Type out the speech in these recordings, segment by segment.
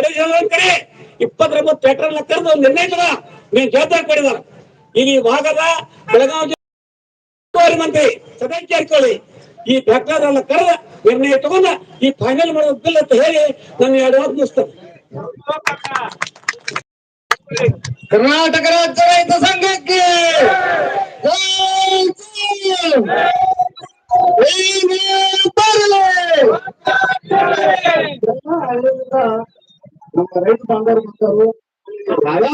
ಎರಡು ಜನ ಕಡೆ ಇಪ್ಪತ್ತೊಂಬತ್ತು ಟ್ರ್ಯಾಕ್ಟರ್ ಕರೆದು ಒಂದು ನಿರ್ಣಯ ತಗ ನೀವು ಜವಾಬ್ದಾರಿ ಕೊಡಿದಾರ ಈಗ ಈ ಭಾಗದ ಬೆಳಗಾವಿ ಜಿಲ್ಲೆ ಉಸ್ತುವಾರಿ ಮಂತ್ರಿ ಸದಾ ಜಾರಕಿಹೊಳಿ ಈ ಟ್ರ್ಯಾಕ್ಟರ್ ಅನ್ನ ಕರೆದ ನಿರ್ಣಯ ತಗೊಂಡ ಈ ಫೈನಲ್ ಮಾಡೋ ಬಿಲ್ ಅಂತ ಹೇಳಿ ನನ್ನ ಎರಡು ಮಾತು ಮುಗಿಸ್ತೇನೆ ಕರ್ನಾಟಕ ರಾಜ್ಯ ರೈತ ಸಂಘಕ್ಕೆ ಜೈ ಜೈ! ಜೈ ಬರಲಿ! ನಮ್ಮ ರೈತ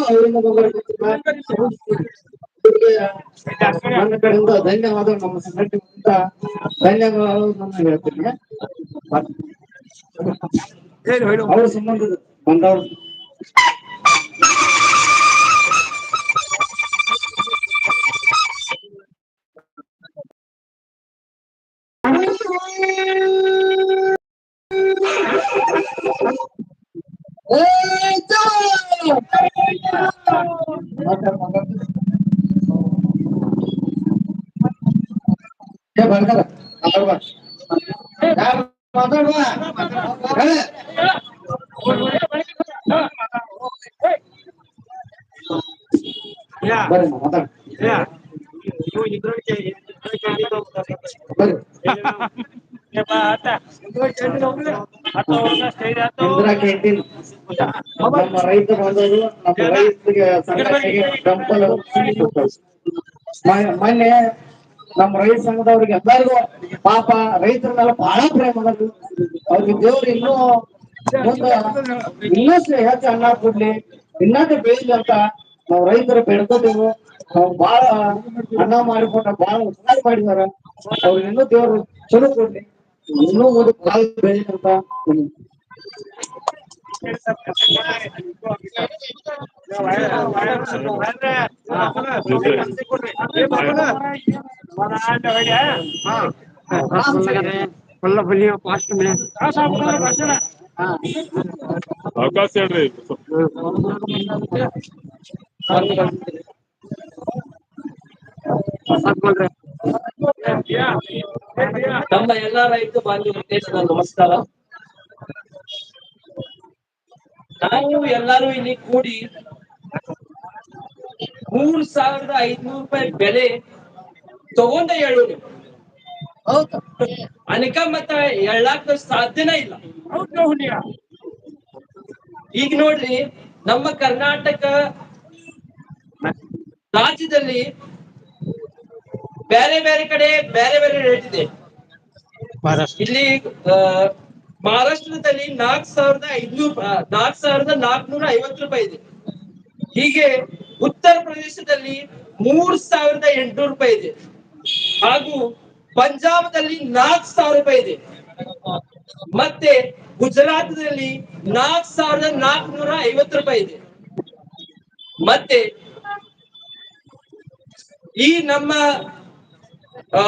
ಹಳ್ಳಿಯಿಂದ ಬಂದವರು ಗೊತ್ತಿಲ್ಲ. ಅವ್ರಿಗೆ ನನ್ನ ಕಡೆಯಿಂದ ಧನ್ಯವಾದ ನಮ್ಮ ಸಂಘಟನೆಯಿಂದ ಧನ್ಯವಾದ ನಾನು ಹೇಳ್ತೀನಿ ಅವ್ರ ಸಂಬಂಧದ ಬಂದವರು Thank ಜೈ! ಮಾತಾಡ್, ಮಾತಾಡ್. ನಮ್ಮ ರೈತ ಬಂದವರು ನಮ್ಮ ರೈತರಿಗೆ ಸಂಘಟನೆಗೆ ಬೆಂಬಲ ಮೊನ್ನೆ ನಮ್ಮ ರೈತ ಸಂಘದವ್ರಿಗೆ ಎಲ್ಲರಿಗೂ ಪಾಪ ರೈತರ ಮೇಲೆ ಬಹಳ ಪ್ರೇಮ ಅದ ಅವ್ರಿಗೆ ದೇವ್ರು ಇನ್ನೂ ಮುಂದೆ ಇನ್ನಷ್ಟು ಹೆಚ್ಚು ಅನ್ನ ಕೊಡ್ಲಿ ಇನ್ನಷ್ಟು ಬೆಳಿಲಿ ಅಂತ ನಾವು ರೈತರು ಬೆಳ್ಕೋತೇವೆ ನಾವು ಬಹಳ ಅನ್ನ ಮಾಡಿಕೊಂಡ ಬಹಳ ಉಪಕಾರ ಮಾಡಿದಾರ ಅವ್ರಿಗೆ ಇನ್ನೂ ದೇವ್ರು ಚಲೋ ಕೊಡ್ಲಿ. ಇನ್ನೂ ಒಂದು ಕಾಲ ಬೆಳಿಲಿ ಅಂತ ಅವಕಾಶ ಹೇಳ್ರಿ ನಮ್ಮ ಎಲ್ಲಾ ರೈತ ಬಾಂಧವರಿಗೆ ನಮಸ್ಕಾರ. ನಾವು ಎಲ್ಲರೂ ಇಲ್ಲಿ ಕೂಡಿ ಮೂರ್ ಸಾವಿರದ ಐದ್ನೂರು ರೂಪಾಯಿ ಬೆಲೆ ತಗೊಂಡ ಹೇಳೋದು. ಹೌದು. ಅನಕ ಮತ್ತ ಎಳ್ಳಾಕ ಸಾಧ್ಯನೇ ಇಲ್ಲ. ಈಗ ನೋಡ್ರಿ ನಮ್ಮ ಕರ್ನಾಟಕ ರಾಜ್ಯದಲ್ಲಿ ಬೇರೆ ಬೇರೆ ಕಡೆ ಬೇರೆ ಬೇರೆ ರೇಟ್ ಇದೆ. ಇಲ್ಲಿ ಆ, ಮಹಾರಾಷ್ಟ್ರದಲ್ಲಿ ನಾಲ್ಕ್ ಸಾವಿರದ ಐದ್ನೂರ್ ನಾಲ್ಕ್ ಸಾವಿರದ ನಾಲ್ಕನೂರ ಐವತ್ತು ರೂಪಾಯಿ ಇದೆ. ಹೀಗೆ ಉತ್ತರ ಪ್ರದೇಶದಲ್ಲಿ ಮೂರ್ ಸಾವಿರದ ಎಂಟುನೂರು ರೂಪಾಯಿ ಇದೆ. ಹಾಗೂ ಪಂಜಾಬದಲ್ಲಿ ನಾಲ್ಕ್ ಸಾವಿರ ರೂಪಾಯಿ ಇದೆ. ಮತ್ತೆ ಗುಜರಾತ್ದಲ್ಲಿ ನಾಲ್ಕ್ ಸಾವಿರದ ನಾಲ್ಕನೂರ ಐವತ್ತು ರೂಪಾಯಿ ಇದೆ. ಮತ್ತೆ ಈ ನಮ್ಮ, ಆ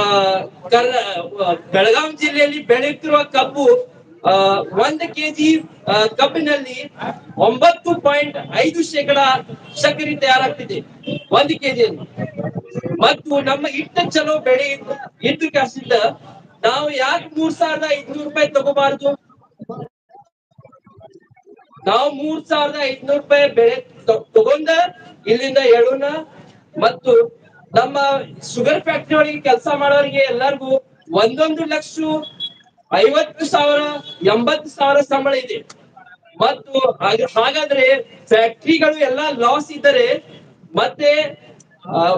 ಬೆಳಗಾವಿ ಜಿಲ್ಲೆಯಲ್ಲಿ ಬೆಳೆಯುತ್ತಿರುವ ಕಬ್ಬು ಒಂದು ಕೆಜಿ ಕಬ್ಬಿನಲ್ಲಿ ಒಂಬತ್ತು ಪಾಯಿಂಟ್ ಐದು ಶೇಕಡ ಸಕ್ಕರೆ ತಯಾರಾಗ್ತಿದೆ. ಒಂದು ಕೆಜಿಯಲ್ಲಿ. ಮತ್ತು ನಮ್ಮ ಇಟ್ಟ ಚಲೋ ಬೆಳೆ ಇಟ್ಟು ಕಾಸಿಂದ ನಾವು ಯಾಕೆ ಮೂರ್ ಸಾವಿರದ ಐದ್ನೂರು ರೂಪಾಯಿ ತಗೋಬಾರ್ದು? ನಾವು ಮೂರ್ ಸಾವಿರದ ಐದ್ನೂರು ರೂಪಾಯಿ ಬೆಳೆ ತಗೊಂಡ ಇಲ್ಲಿಂದ ಹೇಳೋಣ ಮತ್ತು ನಮ್ಮ ಶುಗರ್ ಫ್ಯಾಕ್ಟರಿ ಒಳಗೆ ಕೆಲಸ ಮಾಡೋರಿಗೆ ಎಲ್ಲರಿಗೂ ಒಂದೊಂದು ಲಕ್ಷ ಐವತ್ತು ಸಾವಿರ, ಎಂಬತ್ತು ಸಾವಿರ ಸಂಬಳ ಇದೆ. ಮತ್ತು ಹಾಗ- ಹಾಗಾದ್ರೆ ಫ್ಯಾಕ್ಟರಿಗಳು ಎಲ್ಲ ಲಾಸ್ ಇದ್ದರೆ, ಮತ್ತೆ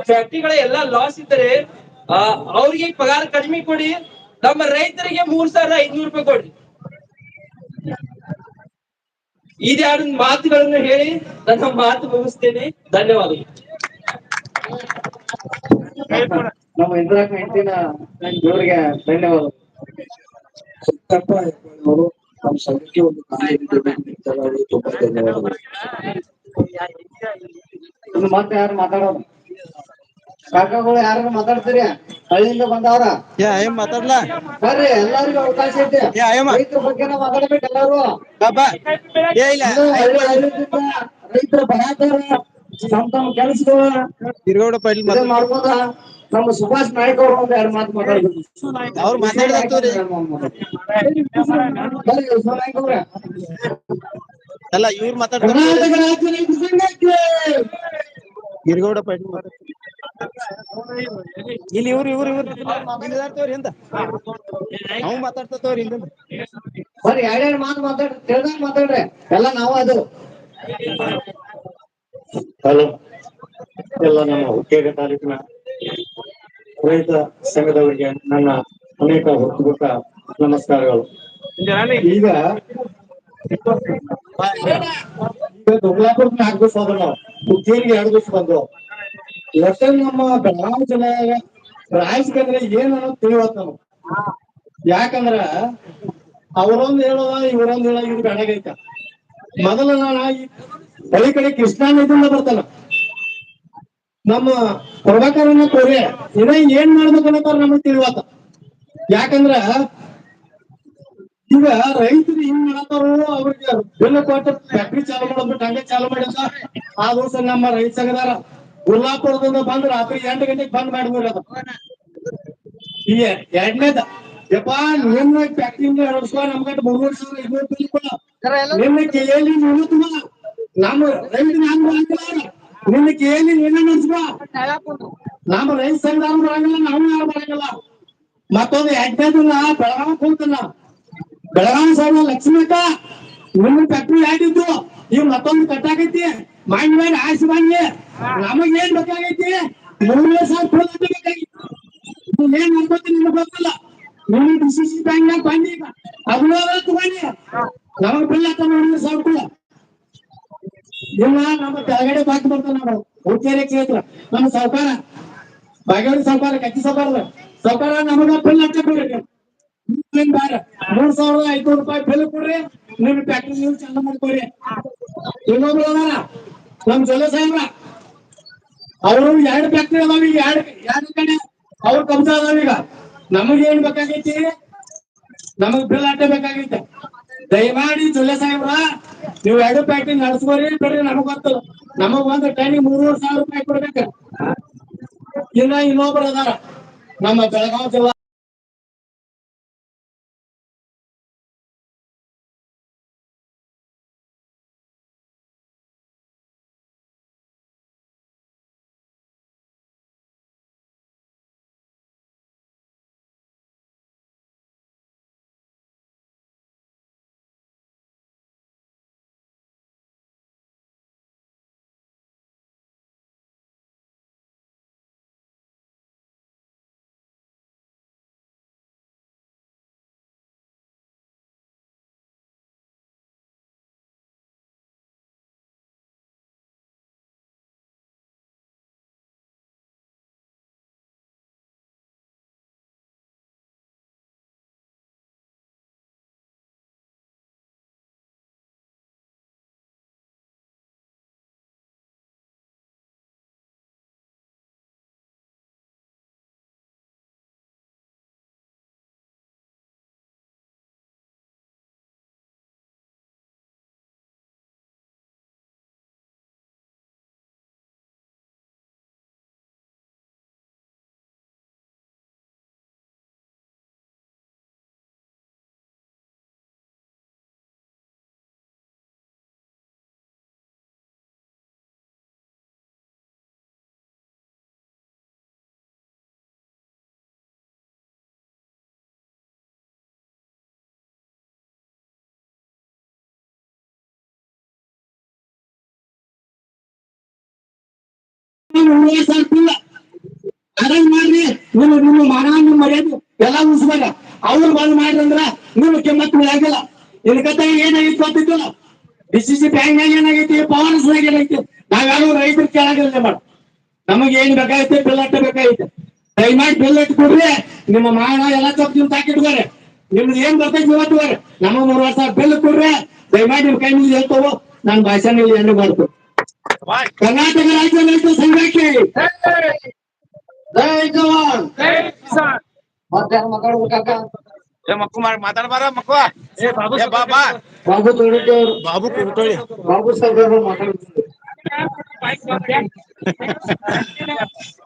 ಫ್ಯಾಕ್ಟರಿಗಳ ಎಲ್ಲ ಲಾಸ್ ಇದ್ದರೆ ಅವ್ರಿಗೆ ಪಗಾರ ಕಡಿಮೆ ಕೊಡಿ, ನಮ್ಮ ರೈತರಿಗೆ ಮೂರ್ ಸಾವಿರದ ಐದ್ನೂರು ರೂಪಾಯಿ ಕೊಡಿ. ಇದೆರಡು ಮಾತುಗಳನ್ನು ಹೇಳಿ, ನನ್ನ ಮಾತು ಮುಗಿಸ್ತೇನೆ. ಧನ್ಯವಾದಗಳು. ನಮ್ಮ ಇಂದಿರಾ ಕ್ಯಾಂಟೀನ್ ಇವರಿಗೆ ಧನ್ಯವಾದ ಸಿದ್ದಪ್ಪ ಅವರು ನಮ್ಮ ಸಂಘಕ್ಕೆ ಒಂದು ನೀಡಿದ್ದಾರೆ ತುಂಬಾ ಧನ್ಯವಾದಗಳು. ಇನ್ನು ಮತ್ತೆ ಯಾರು ಮಾತಾಡೋದು? ಕಾಕಾಗಳು ಯಾರು ಮಾತಾಡ್ತೀರಿ? ಹಳ್ಳಿಯಿಂದ ಬಂದವ್ರ? ಯಾ ಏನ್ ಮಾತಾಡ್ಲಾ? ಬರ್ರಿ ಎಲ್ಲರಿಗೂ ಅವಕಾಶ ಐತೆ. ರೈತರ ಬಗ್ಗೆನ ಮಾತಾಡ್ಬೇಕು ಎಲ್ಲರೂ. ರೈತರ ಬರಾತಾರ ತಮ್ಮ ತಮ್ ಕೆಲಸಗಳು ತಿರುಗೌಡ ಪಾಟೀಲ್ ನಮ್ಮ ಸುಭಾಷ್ ನಾಯ್ಕ ಅವರು ಒಂದ್ ಎರಡು ಮಾತು ಮಾತಾಡ್ಬೇಕು ಅವ್ರು ನಾಯ್ಕ ಅಲ್ಲ ಇವ್ರು ಮಾತಾಡ್ತಾರೆ. ಕರ್ನಾಟಕ ಪಾಟೀಲ್ ಮಾತಾಡ್ತಾರೆ ಇಲ್ಲಿ ಇವ್ರು ಇವ್ರು ಇವ್ರು. ತೋರಿ ಅಂತ ಅವ್ ಮಾತಾಡ್ತವ್ರಿ ಹಿಂದಿಂದ ಬರ್ರಿ ಎರಡೆರಡು ಮಾತು ಮಾತಾಡ್ರಿ ತಿಳಿದಾಗ ಮಾತಾಡ್ರಿ. ಎಲ್ಲ ನಾವು ಅದು. ಹಲೋ. ಎಲ್ಲ ನಮ್ಮ ಹುಕ್ಕೇರಿ ತಾಲೂಕಿನ ರೈತ ಸಂಘದವರಿಗೆ ನನ್ನ ಅನೇಕ ಹೊತ್ತುಗೊಟ್ಟ ನಮಸ್ಕಾರಗಳು. ಈಗ ಈಗ ದೊಡ್ಡಾಪುರಕ್ಕೆ ನಾಲ್ಕು ದಿವಸ ಹೋದ್ರು ನಾವು ಎರಡು ದಿವಸ ಬಂದು ಒಟ್ಟೆ ನಮ್ಮ ಬೆಳಗಾವಿ ಜಿಲ್ಲೆಯ ರಾಜಕೀಯ ಏನ್ ಅನ್ನೋದು ನಾನು ನಾವು ಯಾಕಂದ್ರ ಅವರೊಂದ್ ಹೇಳೋದ, ಇವರೊಂದ್ ಹೇಳ ಇದು ಬೆಳಗೈತ ಮೊದಲು ನಾನು ಬಳಿ ಕಡೆ ಕೃಷ್ಣ ಇದನ್ನ ಬರ್ತಾನ ನಮ್ಮ ಪ್ರಭಾಕರನ ಕೋರೆ, ಇನ್ನ ಏನ್ ಮಾಡ್ಬೇಕು ಅನ್ನೋದಾರ ನಮಗ್ ತಿಳಿವಾತ ಯಾಕಂದ್ರ, ಈಗ ರೈತರು ಹಿಂಗ್ ಮಾಡತಾರೋ ಅವ್ರಿಗೆ ಬೆಲ್ಲ ಕೊಟ್ಟು ಫ್ಯಾಕ್ಟ್ರಿ ಚಾಲು ಮಾಡ್ಬಿಟ್ಟು ಹಂಗೆ ಚಾಲು ಮಾಡಿದ ಆ ದಿವಸ ನಮ್ಮ ರೈತ ಸಂಘದಾರ ಗುಲ್ಲಾಪುರದಿಂದ ಬಂದ್ ರಾತ್ರಿ ಎಂಟು ಗಂಟೆಗೆ ಬಂದ್ ಮಾಡಿಬಿಡ್ರದ ಈಗ ಎರಡನೇದ, ಯಪ್ಪ, ನಿನ್ನ ಫ್ಯಾಕ್ಟ್ರಿ ನಡೆಸ್ಕೊ ನಮ್ಗಂಟ ಮೂರ್ಮೂರು ಸಾವಿರ, ಇನ್ನೂರು ಬಿಲ್ ಕೊಡ. ನಿನ್ನ ಕೈಯಲ್ಲಿ ನೀನು ನಮ್ಮ ರೈತ ನಾನು ಬರಂಗಿಲ್ಲ ನಿನ್ನ ಕೇಳಿ ನೀನೇ ನಡೆಸ್ಕೊ ನಮ್ಮ ರೈತ ಸಂಘ ಬರಂಗಿಲ್ಲ ನಾವು ಯಾರು ಬರಂಗಿಲ್ಲ ಮತ್ತೊಂದು ಎರಡನೇದನ್ನ ಬೆಳಗಾವಿ ಕೂತಲ್ಲ. ಬೆಳಗಾವಿ ಸಾವಿರ ಲಕ್ಷ್ಮೀಕ ನಿಮ್ಮ ಫ್ಯಾಕ್ಟ್ರಿ ಯಾಡಿದ್ರು ಈಗ ಮತ್ತೊಂದು ಕಟ್ಟಾಕೈತಿ. ಮಾಡಿ ಮಾಡಿ ಆಸಿ ಬನ್ನಿ ನಮಗ್ ಏನ್ ಬೇಕಾಗೈತಿ? ಮೂರನೇ ಸಾವಿರ ಏನ್ ಅನ್ಕೋತೀನಿ ನಿಮ್ಗೆ ಗೊತ್ತಿಲ್ಲ. ನೀವು ಡಿಸಿಸಿ ಬ್ಯಾಂಕ್ ನಾಗ ಬಂದಿ. ಅದನ್ನ ತಗೊಂಡಿ. ನಮಗ್ ಬಿಲ್ ಸಾವಿರ ಇಲ್ಲ, ನಮ್ಮ ಕೆಳಗಡೆ ಬಾಕಿ ಬರ್ತಾನ ನಾವು ಹುಕ್ಕೇರಿ ಕ್ಷೇತ್ರ ನಮ್ಮ ಸರ್ಕಾರ, ಬಾಗೇವಾಡಿ ಸರ್ಕಾರ, ಕಚ್ಚಿ ಸರ್ಕಾರದ. ಸರ್ಕಾರ ನಮಗ ಫಿಲ್ ಹಾಕಿ ಕೊಡ್ರಿ ಬ್ಯಾಡ ಮೂರ್ ಸಾವಿರದ ಐದ್ನೂರು ರೂಪಾಯಿ ಫಿಲ್ ಕೊಡ್ರಿ. ನಿಮ್ ಫ್ಯಾಕ್ಟ್ರಿ ನೀವು ಚಂದ ಮಾಡ್ಕೊರಿ ಇನ್ನೊಬ್ರು ನಮ್ ಜೊಲೆ ಸಾಹೇಬ್ರ. ಅವರು ಎರಡು ಫ್ಯಾಕ್ಟ್ರಿ ಅದಾವ ಈಗ, ಎರಡು ಎರಡು ಕಡೆ ಅವ್ರ ಕಬ್ಜಾ ಅದಾವ ಈಗ. ನಮಗ್ ಏನ್ ಬೇಕಾಗೈತಿ? ನಮಗ್ ಬಿಲ್ ಅಡ್ಡ ಬೇಕಾಗೈತೆ ದಯಮಾಡಿ ಜೊಲ್ಲೆ ಸಾಹೇಬ್ರ ನೀವು ಎರಡು ಪ್ಯಾಕಿಂಗ್ ನಡೆಸ್ಕೋರಿ, ಬಿಡ್ರಿ, ನಮಗ್ ಗೊತ್ತು. ನಮಗ್ ಒಂದು ಟೈಮಿಂಗ್ ಮೂರುವರೆ ಸಾವಿರ ರೂಪಾಯಿ ಕೊಡ್ಬೇಕ. ಇನ್ನ ಇನ್ನೊಬ್ರು ಅದಾರ. ನಮ್ಮ ಬೆಳಗಾವಿ ಜಿಲ್ಲಾ ಮೂವತ್ತು ಸಾವಿರ ಮಾಡ್ರಿ ನಿಮ್ಮ ನಿಮ್ಮ ಮಾನ ನಿಮ್ಮ ಮರ್ಯಾದೆ ಎಲ್ಲ ಉಳಿಸ್ಬೇಡ ಅವ್ರು ಬಂದ್ ಮಾಡ್ರಿ ಅಂದ್ರ ನಿಮ್ಮ ಕಿಮ್ಮತ್ ಆಗಿಲ್ಲ ಇದಕ್ಕತ್ತ ಏನಾಗೈತಿ ಗೊತ್ತಿದ್ದಿಲ್ಲ ಡಿ ಸಿ ಸಿ ಬ್ಯಾಂಕ್ ಏನಾಗೈತಿ ಪವರ್ಸ್ ಏನಾಗೈತಿ ನಾವ್ಯಾರು ರೈತರು ಕೇಳಾಗಿಲ್ಲ ಮಾಡ ನಮಗೆ ಏನ್ ಬೇಕಾಗೈತೆ ಬಿಲ್ ಬೇಕಾಗೈತೆ ದಯಮಾಡಿ ಬಿಲ್ ಅಟ್ಟು ಕೊಡ್ರಿ ನಿಮ್ಮ ಮಾನ ಎಲ್ಲ ಚೊಕ್ ನಿಮ್ ತಾಕಿಟ್ಕೋರಿ ನಿಮ್ದು ಏನ್ ಬರ್ತೈತಿ ಇವತ್ತು ನಮ್ಮ ಮೂರ್ ವರ್ಷ ಬಿಲ್ ಕೊಡ್ರಿ ದಯಮಾಡಿ ನಿಮ್ ಕೈ ಮುಗಿದು ಹೇಳ್ತವೋ ನಾನು ಭಾಷಣ ಇಲ್ಲಿ ಏನು ಮಾಡ್ತು ಕರ್ನಾಟಕ ರಾಜ್ಯ ರೈತ ಸಂಘಕ್ಕೆ ಜೈ ಜವಾನ್ ಮಾಡಿ ಮಾತಾಡ್ಬಾರ ಮಕ್ಕು ಬಾಬು ತೊಳಿಕೆ ಬಾಬು ಕುರುಟೋಳಿ ಬಾಬು ಸಾಹೇಬ್ ಅವರು ಮಾತಾಡ್ತಿದ್ರು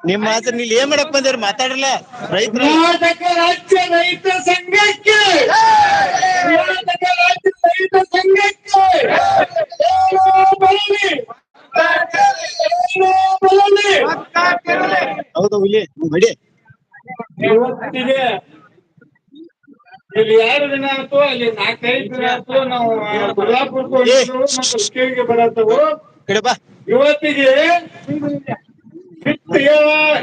ನಿಮ್ಮ ಮಾತ್ರ ನೀವ್ ಏನ್ ಮಾಡಕ್ ಬಂದಿರ ಮಾತಾಡ್ರಲ್ಲ ರೈತರ ರಾಜ್ಯ ರೈತ ಸಂಘಕ್ಕೆ ರಾಜ್ಯ ರೈತ ಸಂಘಕ್ಕೆ ಹೌದು ಹುಲಿ. ಬಡಿ ಇವತ್ತಿಗೆ ಇಲ್ಲಿ ಎರಡು ದಿನ ಆಯ್ತು? ಅಲ್ಲಿ ನಾಲ್ಕೈದು ದಿನ ಆಯ್ತು ನಾವು ಗುಲಾಪುರಕ್ಕೆ ಹೋಗಿದ್ದು ಮತ್ತೆ ಹುಕ್ಕೇರಿಗೆ ಬರತ್ತವು. ಇವತ್ತಿಗೆ ಬಿಟ್ಟು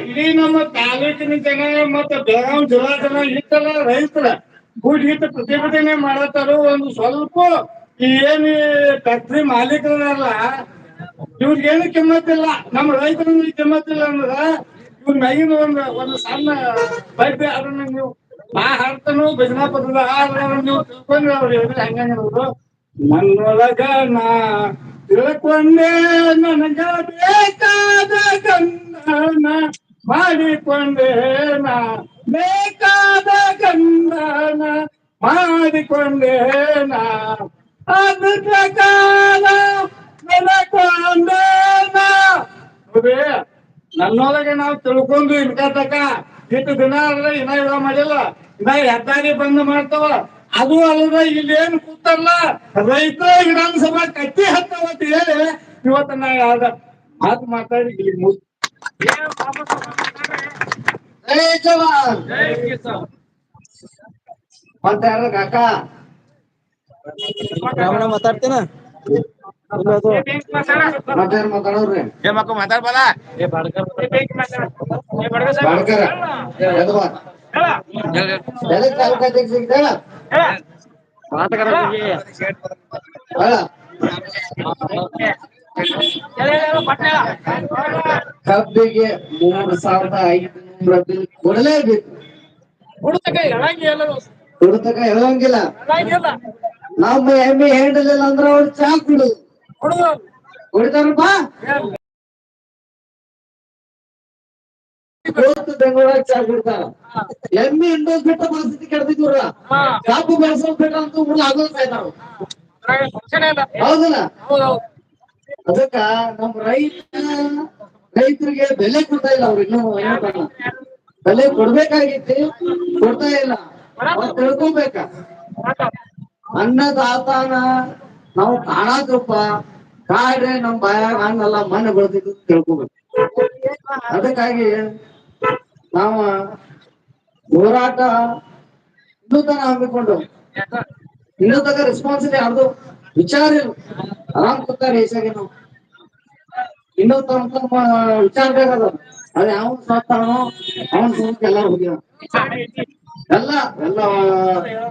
ಇಡೀ ನಮ್ಮ ತಾಲೂಕಿನ ಜನ ಮತ್ತೆ ಬೆಳಗಾವಿ ಜಿಲ್ಲಾ ಜನ ಇತ್ತಲ್ಲ ರೈತರ ಕೂಡಿ ಇಟ್ಟು ಪ್ರತಿಭಟನೆ ಮಾಡತ್ತಾರು. ಒಂದು ಸ್ವಲ್ಪ ಈ ಏನ್ ಫ್ಯಾಕ್ಟ್ರಿ ಮಾಲೀಕರಲ್ಲ ಇವ್ರಿಗೇನು ಕಿಮ್ಮತ್ತಿಲ್ಲ, ನಮ್ಮ ರೈತರು ಕಿಮ್ಮತ್ತಿಲ್ಲ ಅಂದ್ರ ಇವ್ರ ಮ್ಯಾಗಿನ ಒಂದು ಒಂದು ಸಣ್ಣ ಪೈಪೆ ಅದನ್ನ ನೀವು ಆ ಹಾಡ್ತಾನು ಭಜನಾ ಪದದ ಹಾಡನ್ನ ನೀವು ತಿಳ್ಕೊಂಡ್ರೆ ಅವ್ರು ಹೇಳಿದ್ರೆ ಹಂಗಂಗಿರೋದು ನನ್ನೊಳಗ ನಾ ತಿಳ್ಕೊಂಡೆ, ನನಗ ಬೇಕಾದ ಗಂಧನ ಮಾಡಿಕೊಂಡೆ ನಾ. ಬೇಕಾದ ಗಂಧನ ಮಾಡಿಕೊಂಡೆ ನಾ. ಅದು ಪ್ರಕಾರ ನನ್ನೊಳಗೆ ನಾವು ತಿಳ್ಕೊಂಡು ಇನ್ಕ ತಕ ಇಷ್ಟು ದಿನ ಅಲ್ಲ ಇನ್ನ ಇಲ್ಲ ಮಾಡಿಲ್ಲ. ಇನ್ನ ಹೆದ್ದಾರಿ ಬಂದ್ ಮಾಡ್ತಾವ. ಅದು ಅಲ್ಲದ ಇಲ್ಲಿ ಏನ್ ಕೂತಲ್ಲ. ರೈತರ ವಿಧಾನಸಭಾ ಕಟ್ಟಿ ಹತ್ತವ ಅಂತ ಹೇಳಿ ಇವತ್ತ ನಾ ಯಾವ್ದ ಮಾತು ಮಾತಾಡಿ ಇಲ್ಲಿ ಮುಗ್ ಜೈ ಜವಾನ್. ಮತ್ತೆ ಯಾರ ಕಾಕ? ಮಾತಾಡ್ತೇನ? ಕಬ್ಬಿಗೆ ಮೂರು ಸಾವಿರದ ಐದುನೂರ ಬಿಲ್ ಕೊಡಲೇಬೇಕು. ಕೊಡ್ತಕ ಹೇಳಂಗಿಲ್ಲ. ನಮ್ಮ ಎಮ್ಮೆ ಹೇಳಲಿಲ್ಲ ಅಂದ್ರೆ ಅವ್ರು ಚಾ ಕುಡು ಬೆಂಗಳೂರಾಗ ಎಮ್ಮೆ ಬಿಟ್ಟ ಪರಿಸ್ಥಿತಿ ಕೆಡ್ತಿದ್ವ್ರ ಕಾಪು ಬೆಳೆಸೋದ್ ಬಿಟ್ಟ ಅಂತ ಊರ್ಲ ಆಗೋದ್ ಸಾಯ್ತಾವ ಹೌದಲ್ಲ? ಅದಕ್ಕ ನಮ್ ರೈತ ರೈತರಿಗೆ ಬೆಲೆ ಕೊಡ್ತಾ ಇಲ್ಲ ಅವ್ರು ಇನ್ನೂ ಬೆಲೆ ಕೊಡ್ಬೇಕಾಗಿತ್ತು ಕೊಡ್ತಾ ಇಲ್ಲ. ತಿಳ್ಕೊಬೇಕ ಅನ್ನದಾತಾನ ನಾವು ಕಾಣಾಕಪ್ಪ ಕಾಡ್ರೆ ನಮ್ ಬಾಯಾಗ ಅನ್ನಲ್ಲ ಮಣ್ಣು ಬೆಳೆದಿದ್ದು ತಿಳ್ಕೊಬೇಕು. ಅದಕ್ಕಾಗಿ ನಾವು ಹೋರಾಟ ಇನ್ನೂ ತನ ಹಮ್ಮಿಕೊಂಡು ಇನ್ನೂ ತನಕ ರೆಸ್ಪಾನ್ಸ್ ಇದೆ, ಯಾರ್ದು ವಿಚಾರ ಇಲ್ಲ. ಆರಾಮ್ ಕೂತಾರೆ ಈಸಾಗೆ ನಾವು. ಇನ್ನೂ ತಮ್ಮ ವಿಚಾರ ಬೇಕದ ಅದೇ ಯಾವ ಸಾಕ್ತಾನೋ ಅವನ್ ಸುಮ್ಮನೆ ಎಲ್ಲಾರು ಹೋಗ್ಯಾರ. ಎಲ್ಲ ಎಲ್ಲ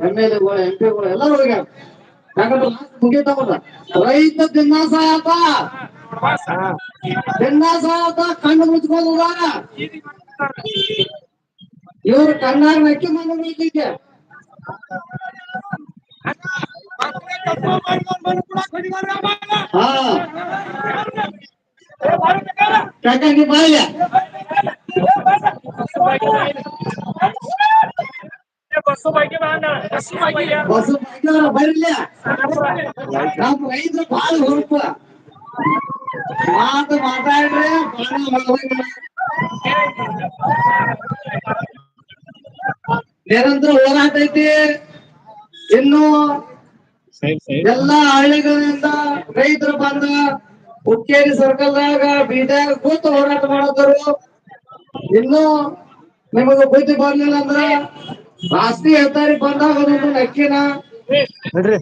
ಎಂ ಎಲ್ ಎಗಳು ಎಂ ಪಿಗಳು ಎಲ್ಲರೂ ಹೋಗ್ಯಾರ. ಯಾಕಂದ್ರೆ last ಮುಗೀತಾವಲ್ಲ ರೈತ ದಿನಾಸ ಆತ ದಿನಾಸ ಆತ ಕಣ್ಣು ಮುಚ್ಕೊಂಡ ಇವ್ರು ಕಣ್ಣಾಗ ನಕ್ಕಿ ಮಣ್ಣು ಬೀಳ್ತಿದ್ದೆ ಹಾ. ಕಾಕ ನೀ ಬಾಯ್ಯ ರೈತರು ಬಾಳ ಮಾತಾಡ್ರಿ ನಿರಂತರ ಹೋರಾಟ ಐತಿ ಇನ್ನು ಎಲ್ಲಾ ಹಳ್ಳಿಗಳಿಂದ ರೈತರು ಬಂದ ಹುಕ್ಕೇರಿ ಸರ್ಕಲ್ದಾಗ ಬೀದಾಗ ಕೂತು ಹೋರಾಟ ಮಾಡಿದ್ರು ಇನ್ನು ನಿಮಗ ಬುದ್ಧಿ ಬರ್ಲಿಲ್ಲ ಅಂದ್ರ ರಾಷ್ಟ್ರೀಯ ಹೆದ್ದಾರಿ ಬಂದಾಗ ಅದೊಂದು ನಕ್ಕಿನ ಬಿಡ್ರಿ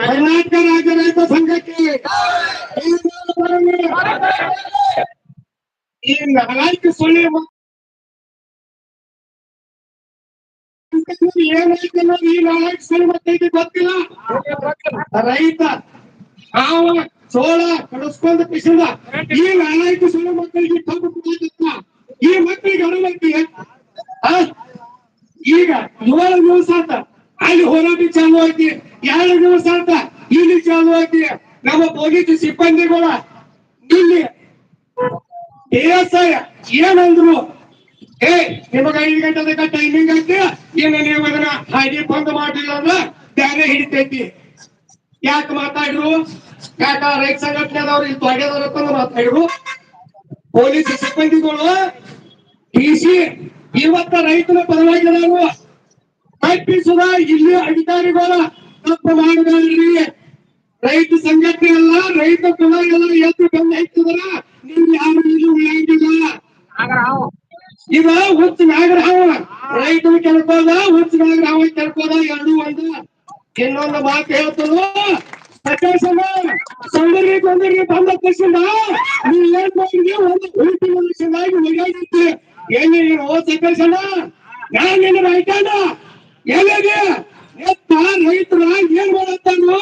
ಕರ್ನಾಟಕ ರಾಜ್ಯ ರೈತ ಸಂಘಕ್ಕೆ ಈ ನಾಲ್ಕು ಸುಳ್ಳಿ ಮ- ಏನೈತೆ ಅನ್ನೋದು ಈ ನಾಲ್ಕು ಸುಳ್ಳಿ ಮಕ್ಕಳಿಗೆ ಗೊತ್ತಿಲ್ಲ ರೈತ ಹಾವ, ಸೋಳ ಕಡಿಸ್ಕೊಂಡ ಕಿಸಿದ ಈ ನಾಲ್ಕು ಸೋಳ ಮಕ್ಕಳಿಗೆ ಕಬ್ಬು ಕುಡಿಯುತ್ತ ಈ ಮಕ್ಕಳಿಗೆ ಅಡಲೈತಿ ಈಗ ಏಳು ದಿವಸ ಆತ. ಅಲ್ಲಿ ಹೋರಾಟ ಚಾಲು ಐತಿ ಎರಡು ದಿವಸ ಆತ. ಇಲ್ಲಿ ಚಾಲು ಐತಿ ನಮ್ಮ ಪೊಲೀಸ್ ಸಿಬ್ಬಂದಿಗಳ ಇಲ್ಲಿ ಎಸ್ ಏನಂದ್ರು, ಏ, ನಿಮಗ ಐದು ಗಂಟೆ ಟೈಮಿಂಗ್ ಐತಿ ಏನ ನೀವು ಅದನ್ನ ಹಾಗೆ ಬಂದ್ ಮಾಡಿಲ್ಲ ಅಂದ್ರೆ ಬ್ಯಾರೆ ಹಿಡಿತೈತಿ. ಯಾಕೆ ಮಾತಾಡ್ರು? ಯಾಕ ರೈತ ಸಂಘಟನೆದವ್ರು ಇಲ್ಲಿ ತೊಗೆದವ್ರ ಮಾತಾಡ್ರು ಪೊಲೀಸ್ ಸಿಬ್ಬಂದಿಗಳು ಸಿ ಇವತ್ತ ರೈತರ ಪರವಾಗಿ ನಾವು ಕಲ್ಪಿಸುವ ಇಲ್ಲಿ ಅಧಿಕಾರಿಗಳ ತಪ್ಪು ಮಾಡಿದ್ರಿ ರೈತ ಸಂಘಟನೆ ಅಲ್ಲ ರೈತ ಕುಲ ಎಲ್ಲ ಎದ್ದು ಬಂದು ಹಾಕ್ತಿದಾರ ನೀವು ಯಾರು ಇಲ್ಲಿ ಉಳಿಯಂಗಿಲ್ಲ ಇವ ಹುಚ್ಚ ನಾಗರಹಾವ ರೈತರು ಕೆಲ್ಕೋದ ಹುಚ್ಚ ನಾಗರಹಾವ ಕೆಲ್ಕೋದ ಎರಡು ಒಂದು. ಇನ್ನೊಂದು ಮಾತು ಹೇಳ್ತದ ಸೌಂದರ್ಯ ಗೊಂದರ್ಯ ಬಂದ ತಕ್ಷಣ ನೀವು ಏನ್ ಮಾಡಿದ್ರಿ ಒಂದು ಉಲ್ಟಿ ಮನುಷ್ಯನಾಗಿ ಒಗ್ಯಾಡಿದ್ರಿ ಎಲ್ಲಿ ನೀನು ಓ ಸಕೇಶನ ನಾನು ನಿನ್ನ ರೈತನ ಎಲ್ಲಿದೆ ಎತ್ತ ರೈತರ ಏನ್ ಮಾಡತ್ತಾನು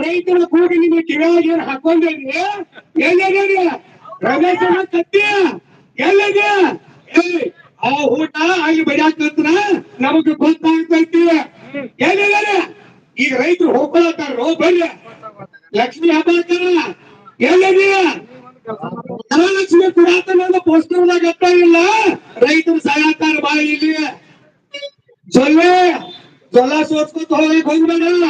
ರೈತರ ಕೂಡಿ ನಿಮ್ಮ ಕಿವಿಯಾಗಿ ಏನ್ ಹಾಕೊಂಡಿದ್ರಿ ಎಲ್ಲಿದೆ ರಮೇಶನ ಕತ್ತಿ ಎಲ್ಲಿದೆ ಏಯ್, ಆ ಊಟ ಅಲ್ಲಿ ಬಡಿಯಾಕತ್ರ ನಮಗ್ ಗೊತ್ತಾಗ್ತೈತಿ. ಈಗ ರೈತರು ಹೋಗ್ಕೊಳತ್ತಾರ? ಬರ್ರಿ. ಲಕ್ಷ್ಮಿ ಹಬ್ಬ ಎಲ್ಲಿದೆಯಾ ಧನಲಕ್ಷ್ಮಿ ಪುರಾತನ ಪೋಸ್ಟರ್ದಾಗ ಅರ್ಥ ಇಲ್ಲ. ರೈತರು ಸಾಯತ್ತಾರ ಬಾಯಿ ಇಲ್ಲಿ. ಜೊಲ್ಲೆ, ಜೊಲ್ಲ ಸೋಚ್ಕೊತ ಹೋಗಕ್ ಹೋಗ್ಬೇಡ.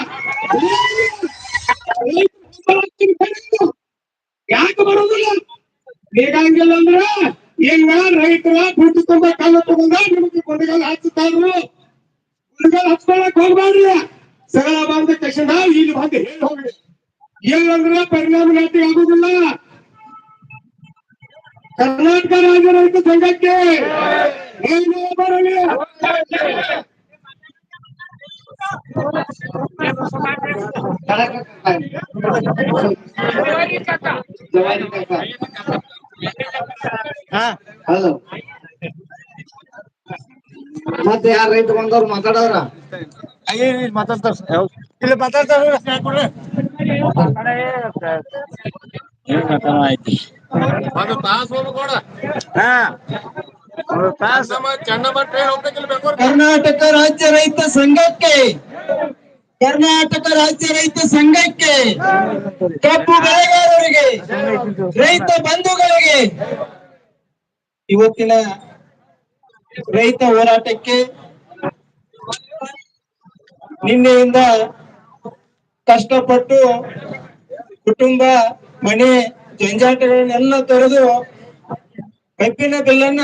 ಯಾಕೆ ಬರೋದಿಲ್ಲ? ಬೇಕಾಗಿಲ್ಲ ಅಂದ್ರ ಈಗ ರೈತರ ದುಡ್ಡು ತುಂಬ ಕಾಲ ತಗೊಂಡ ನಿಮಗೆ ಕೊಂಡಗಾಲ ಹಚ್ಚುತ್ತಾರು ಕೊಂಡಗಾಲ ಹಚ್ಕೊಳಕ್ ಹೋಗ್ಬೇಡ್ರಿ. ಸರಳ ಬಂದ ತಕ್ಷಣ ಇಲ್ಲಿ ಬಂದು ಹೇಳಿ ಹೋಗ್ರಿ. ಇಲ್ಲಂದ್ರ ಪರಿಣಾಮಕಾರಿ ಆಗುದಿಲ್ಲ. ಕರ್ನಾಟಕ ರಾಜ್ಯ ರೈತ ಸಂಘಕ್ಕೆ ಏನು ಬರಲಿ. ಜವಾರಿ ಕಾಕ ಹಾ ಹಲೋ. ಮತ್ತೆ ಯಾರ ರೈತ ಬಂದವ್ರು ಇಲ್ಲಿ ಮಾತಾಡ್ತಾರ ಇಲ್ಲಿ ಮಾತಾಡ್ತಾರ ಒಂದು ತಾಸು ಹೋಗ್ಬೇಕೋಡ ಬೇಕು ಕರ್ನಾಟಕ ರಾಜ್ಯ ರೈತ ಸಂಘಕ್ಕೆ. ಕರ್ನಾಟಕ ರಾಜ್ಯ ರೈತ ಸಂಘಕ್ಕೆ. ಕಬ್ಬು ಬೆಳೆಗಾರರಿಗೆ. ರೈತ ಬಂಧುಗಳಿಗೆ. ಇವತ್ತಿನ ರೈತ ಹೋರಾಟಕ್ಕೆ ನಿನ್ನೆಯಿಂದ ಕಷ್ಟಪಟ್ಟು ಕುಟುಂಬ, ಮನೆ, ಜಂಜಾಟಗಳನ್ನೆಲ್ಲ ತೊರೆದು ಕಬ್ಬಿನ ಬೆಲ್ಲನ್ನ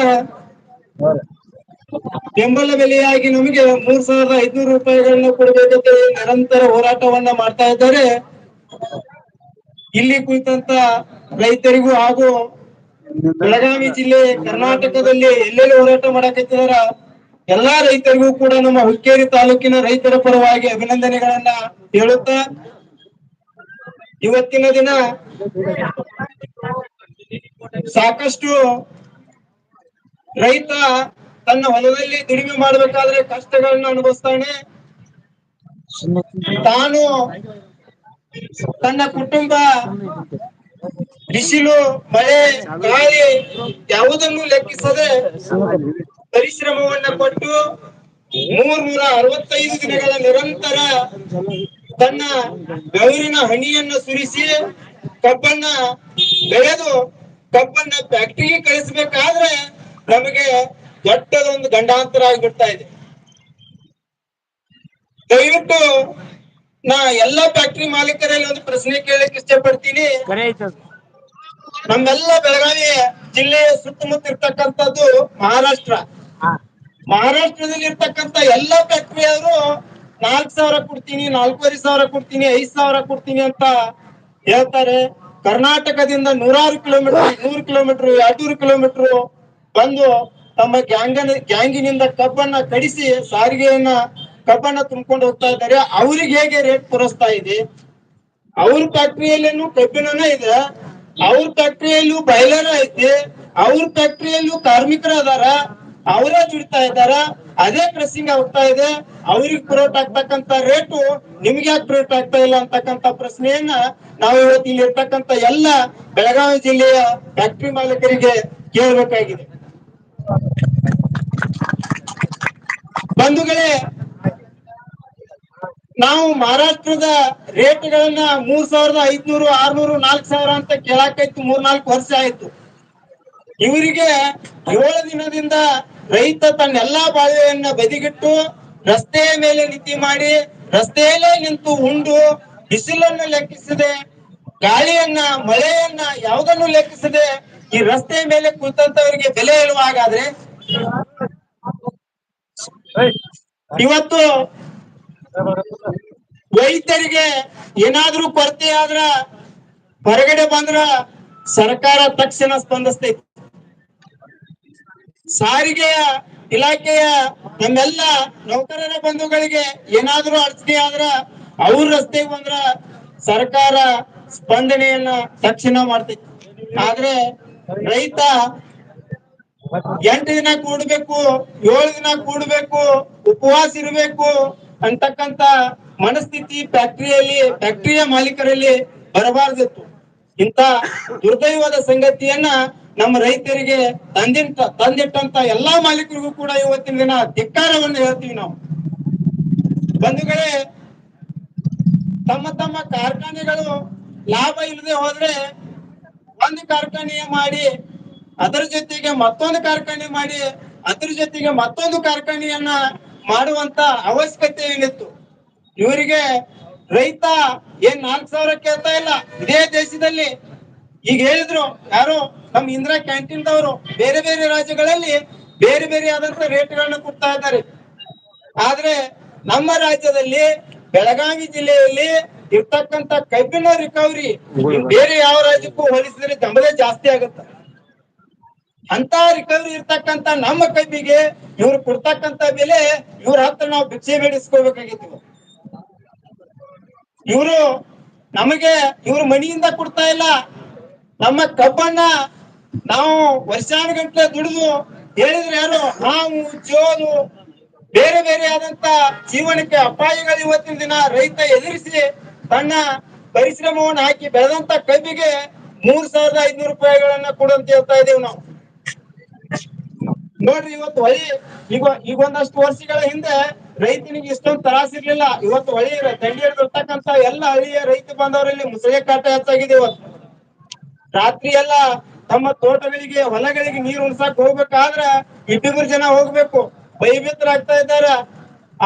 ಬೆಂಬಲ ಬೆಲೆಯಾಗಿ ನಮಗೆ ಮೂರ್ ಸಾವಿರದ ಐದ್ನೂರು ರೂಪಾಯಿಗಳನ್ನ ಕೊಡಬೇಕಂತ ನಿರಂತರ ಹೋರಾಟವನ್ನ ಮಾಡ್ತಾ ಇದ್ದಾರೆ. ಇಲ್ಲಿ ಕುಳಿತಂತ ರೈತರಿಗೂ ಹಾಗೂ ಬೆಳಗಾವಿ ಜಿಲ್ಲೆ, ಕರ್ನಾಟಕದಲ್ಲಿ ಎಲ್ಲೆಲ್ಲಿ ಹೋರಾಟ ಮಾಡಕತ್ತಿದಾರ ಎಲ್ಲಾ ರೈತರಿಗೂ ಕೂಡ ನಮ್ಮ ಹುಕ್ಕೇರಿ ತಾಲೂಕಿನ ರೈತರ ಪರವಾಗಿ ಅಭಿನಂದನೆಗಳನ್ನ ಹೇಳುತ್ತಾ, ಇವತ್ತಿನ ದಿನ ಸಾಕಷ್ಟು ರೈತ ತನ್ನ ಹೊಲದಲ್ಲಿ ದುಡಿಮೆ ಮಾಡಬೇಕಾದ್ರೆ ಕಷ್ಟಗಳನ್ನ ಅನುಭವಿಸ್ತಾನೆ. ತಾನು ತನ್ನ ಕುಟುಂಬ ಬಿಸಿಲು, ಮಳೆ, ಗಾಳಿ ಯಾವುದನ್ನು ಲೆಕ್ಕಿಸದೆ ಪರಿಶ್ರಮವನ್ನ ಕೊಟ್ಟು ಮೂರ್ ನೂರ ಅರವತ್ತೈದು ದಿನಗಳ ನಿರಂತರ ತನ್ನ ಬೆವರಿನ ಹನಿಯನ್ನ ಸುರಿಸಿ ಕಬ್ಬನ್ನ ಬೆಳೆದು ಕಬ್ಬನ್ನ ಫ್ಯಾಕ್ಟರಿಗೆ ಕಳಿಸಬೇಕಾದ್ರೆ ನಮಗೆ ದೊಡ್ಡದೊಂದು ಗಂಡಾಂತರ ಆಗಿಬಿಡ್ತಾ ಇದೆ. ದಯವಿಟ್ಟು ನಾ ಎಲ್ಲಾ ಫ್ಯಾಕ್ಟರಿ ಮಾಲೀಕರಲ್ಲಿ ಒಂದು ಪ್ರಶ್ನೆ ಕೇಳಕ್ ಇಷ್ಟಪಡ್ತೀನಿ. ನಮ್ಮೆಲ್ಲ ಬೆಳಗಾವಿ ಜಿಲ್ಲೆಯ ಸುತ್ತಮುತ್ತ ಇರ್ತಕ್ಕಂಥದ್ದು ಮಹಾರಾಷ್ಟ್ರ. ಮಹಾರಾಷ್ಟ್ರದಲ್ಲಿ ಇರ್ತಕ್ಕಂಥ ಎಲ್ಲಾ ಫ್ಯಾಕ್ಟರಿ ಅವರು ನಾಲ್ಕ್ ಸಾವಿರ ಕೊಡ್ತೀನಿ ನಾಲ್ಕೂವರೆ ಸಾವಿರ ಕೊಡ್ತೀನಿ ಐದ್ ಸಾವಿರ ಕೊಡ್ತೀನಿ ಅಂತ ಹೇಳ್ತಾರೆ. ಕರ್ನಾಟಕದಿಂದ ನೂರಾರು ಕಿಲೋಮೀಟರ್ ನೂರು ಕಿಲೋಮೀಟರ್ ಎರಡೂರು ಕಿಲೋಮೀಟರ್ ಬಂದು ತಮ್ಮ ಗ್ಯಾಂಗನ ಗ್ಯಾಂಗಿನಿಂದ ಕಬ್ಬನ್ನ ಕಡಿಸಿ ಸಾರಿಗೆಯನ್ನ ಕಬ್ಬನ್ನ ತುಂಬಿಕೊಂಡು ಹೋಗ್ತಾ ಇದ್ದಾರೆ. ಅವ್ರಿಗೆ ಹೇಗೆ ರೇಟ್ ಪೂರೈಸ್ತಾ ಇದೆ? ಅವ್ರ ಫ್ಯಾಕ್ಟರಿಯಲ್ಲೇನು ಕಬ್ಬಿನ ಇದೆ. ಅವ್ರ ಫ್ಯಾಕ್ಟ್ರಿಯಲ್ಲೂ ಬಯಲನ ಐತಿ. ಅವ್ರ ಫ್ಯಾಕ್ಟರಿಯಲ್ಲೂ ಕಾರ್ಮಿಕರ ಅದಾರ. ಅವರೇ ದುಡಿತಾ ಇದ್ದಾರ. ಅದೇ ಪ್ರೆಸ್ಸಿಂಗ್ ಆಗ್ತಾ ಇದೆ. ಅವ್ರಿಗೆ ಪುರೋಟ ಆಗ್ತಕ್ಕಂತ ರೇಟು ನಿಮ್ಗೆ ಯಾಕೆ ಪುರೋಟ ಆಗ್ತಾ ಇಲ್ಲ ಅಂತಕ್ಕಂತ ಪ್ರಶ್ನೆಯನ್ನ ನಾವು ಇವತ್ತು ಇಲ್ಲಿ ಇರ್ತಕ್ಕಂತ ಎಲ್ಲ ಬೆಳಗಾವಿ ಜಿಲ್ಲೆಯ ಫ್ಯಾಕ್ಟರಿ ಮಾಲೀಕರಿಗೆ ಕೇಳಬೇಕಾಗಿದೆ. ಬಂಧುಗಳೇ ನಾವು ಮಹಾರಾಷ್ಟ್ರದ ರೇಟ್ಗಳನ್ನ ಮೂರ್ ಸಾವಿರದ ಐದ್ನೂರು ಆರ್ನೂರು ನಾಲ್ಕ್ ಸಾವಿರ ಅಂತ ಕೇಳಾಕೈತು ಮೂರ್ ನಾಲ್ಕು ವರ್ಷ ಆಯ್ತು. ಇವರಿಗೆ ಏಳು ದಿನದಿಂದ ರೈತ ತನ್ನೆಲ್ಲಾ ಬಾಳೆಯನ್ನ ಬದಿಗಿಟ್ಟು ರಸ್ತೆಯ ಮೇಲೆ ನಿಧಿ ಮಾಡಿ ರಸ್ತೆಯಲ್ಲೇ ನಿಂತು ಉಂಡು ಬಿಸಿಲನ್ನು ಲೆಕ್ಕಿಸದೆ ಗಾಳಿಯನ್ನ ಮಳೆಯನ್ನ ಯಾವುದನ್ನು ಲೆಕ್ಕಿಸದೆ ಈ ರಸ್ತೆಯ ಮೇಲೆ ಕೂತಂತವರಿಗೆ ಬೆಲೆ ಹೇಳುವ ಹಾಗಾದ್ರೆ? ಇವತ್ತು ರೈತರಿಗೆ ಏನಾದ್ರೂ ಕೊರತೆ ಆದ್ರ ಹೊರಗಡೆ ಬಂದ್ರ ಸರ್ಕಾರ ತಕ್ಷಣ ಸ್ಪಂದಿಸ್ತೈತಿ. ಸಾರಿಗೆಯ ಇಲಾಖೆಯ ನಮ್ಮೆಲ್ಲ ನೌಕರರ ಬಂಧುಗಳಿಗೆ ಏನಾದ್ರೂ ಅಡಚಣೆ ಆದ್ರ ಅವ್ರ ರಸ್ತೆಗೆ ಬಂದ್ರ ಸರ್ಕಾರ ಸ್ಪಂದನೆಯನ್ನ ತಕ್ಷಣ ಮಾಡ್ತೈತಿ. ಆದ್ರೆ ರೈತ ಎಂಟು ದಿನ ಕೂಡ್ಬೇಕು, ಏಳು ದಿನ ಕೂಡ್ಬೇಕು, ಉಪವಾಸ ಇರಬೇಕು ಅಂತಕ್ಕಂತ ಮನಸ್ಥಿತಿ ಫ್ಯಾಕ್ಟರಿಯಲ್ಲಿ, ಫ್ಯಾಕ್ಟರಿಯ ಮಾಲೀಕರಲ್ಲಿ ಬರಬಾರ್ದಿತ್ತು. ಇಂತ ದುರ್ದೈವದ ಸಂಗತಿಯನ್ನ ನಮ್ಮ ರೈತರಿಗೆ ತಂದಿಟ್ಟ ತಂದಿಟ್ಟಂತ ಎಲ್ಲಾ ಮಾಲೀಕರಿಗೂ ಕೂಡ ಇವತ್ತಿನ ದಿನ ಧಿಕ್ಕಾರವನ್ನು ಹೇಳ್ತೀವಿ ನಾವು. ಬಂಧುಗಳೇ, ತಮ್ಮ ತಮ್ಮ ಕಾರ್ಖಾನೆಗಳು ಲಾಭ ಇಲ್ಲದೆ ಹೋದ್ರೆ ಒಂದು ಕಾರ್ಖಾನೆ ಮಾಡಿ, ಅದರ ಜೊತೆಗೆ ಮತ್ತೊಂದು ಕಾರ್ಖಾನೆ ಮಾಡಿ, ಅದ್ರ ಜೊತೆಗೆ ಮತ್ತೊಂದು ಕಾರ್ಖಾನೆಯನ್ನ ಮಾಡುವಂತ ಅವಶ್ಯಕತೆ ಏನಿತ್ತು? ಇವರಿಗೆ ರೈತ ಏನ್ ನಾಲ್ಕ್ ಸಾವಿರ ಕೇಳ್ತಾ ಇಲ್ಲ. ಇದೇ ದೇಶದಲ್ಲಿ ಈಗ ಹೇಳಿದ್ರು ಯಾರು ನಮ್ ಇಂದಿರಾ ಕ್ಯಾಂಟೀನ್ ದವರು ಬೇರೆ ಬೇರೆ ರಾಜ್ಯಗಳಲ್ಲಿ ಬೇರೆ ಬೇರೆ ಆದಂತ ರೇಟ್ಗಳನ್ನ ಕೊಡ್ತಾ ಇದ್ದಾರೆ. ಆದ್ರೆ ನಮ್ಮ ರಾಜ್ಯದಲ್ಲಿ ಬೆಳಗಾವಿ ಜಿಲ್ಲೆಯಲ್ಲಿ ಇರ್ತಕ್ಕಂತ ಕಬ್ಬಿನ ರಿಕವರಿ ಬೇರೆ ಯಾವ ರಾಜ್ಯಕ್ಕೂ ಹೋಲಿಸಿದ್ರೆ ತಮ್ಮದೇ ಜಾಸ್ತಿ ಆಗುತ್ತೆ. ಅಂತ ರಿಕವರಿ ಇರ್ತಕ್ಕಂತ ನಮ್ಮ ಕಬ್ಬಿಗೆ ಇವ್ರು ಕೊಡ್ತಕ್ಕಂತ ಬೆಲೆ ಇವ್ರ ಹತ್ರ ನಾವು ಭಿಕ್ಷೆ ಬೇಡಿಸ್ಕೋಬೇಕಾಗಿತ್ತು. ಇವರು ನಮಗೆ ಇವ್ರ ಮನೆಯಿಂದ ಕೊಡ್ತಾ ಇಲ್ಲ. ನಮ್ಮ ಕಬ್ಬನ್ನ ನಾವು ವರ್ಷಾನುಗಟ್ಲೆ ದುಡಿದು ಹೇಳಿದ್ರೆ ಯಾರು, ಹಾವು ಜೋಲು ಬೇರೆ ಬೇರೆ ಆದಂತ ಜೀವನಕ್ಕೆ ಅಪಾಯಗಳು ಇವತ್ತಿನ ದಿನ ರೈತ ಎದುರಿಸಿ ತನ್ನ ಪರಿಶ್ರಮವನ್ನು ಹಾಕಿ ಬೆಳೆದಂತ ಕಬ್ಬಿಗೆ ಮೂರ್ ಸಾವಿರದ ಐದ್ನೂರು ರೂಪಾಯಿಗಳನ್ನ ಕೊಡು ಹೇಳ್ತಾ ಇದೀವಿ ನಾವು. ನೋಡ್ರಿ, ಇವತ್ತು ಹೊಳಿ, ಈಗ ಈಗ ಒಂದಷ್ಟು ವರ್ಷಗಳ ಹಿಂದೆ ರೈತನಿಗೆ ಇಷ್ಟೊಂದು ತ್ರಾಸ ಇರ್ಲಿಲ್ಲ. ಇವತ್ತು ಹೊಳಿ ದಂಡಿ ಹಿಡಿದಿರ್ತಕ್ಕಂತ ಎಲ್ಲ ಹಳ್ಳಿಯ ರೈತ ಬಾಂಧವರಲ್ಲಿ ಮುಸಳೆ ಕಾಟ ಹೆಚ್ಚಾಗಿದೆ ಇವತ್ತು. ರಾತ್ರಿ ಎಲ್ಲ ತಮ್ಮ ತೋಟಗಳಿಗೆ, ಹೊಲಗಳಿಗೆ ನೀರು ಉಣ್ಸಕ್ ಹೋಗ್ಬೇಕಾದ್ರ ಇಬ್ಬಿಬ್ರು ಜನ ಹೋಗ್ಬೇಕು. ಭಯಭೀತರಾಗ್ತಾ ಇದ್ದಾರ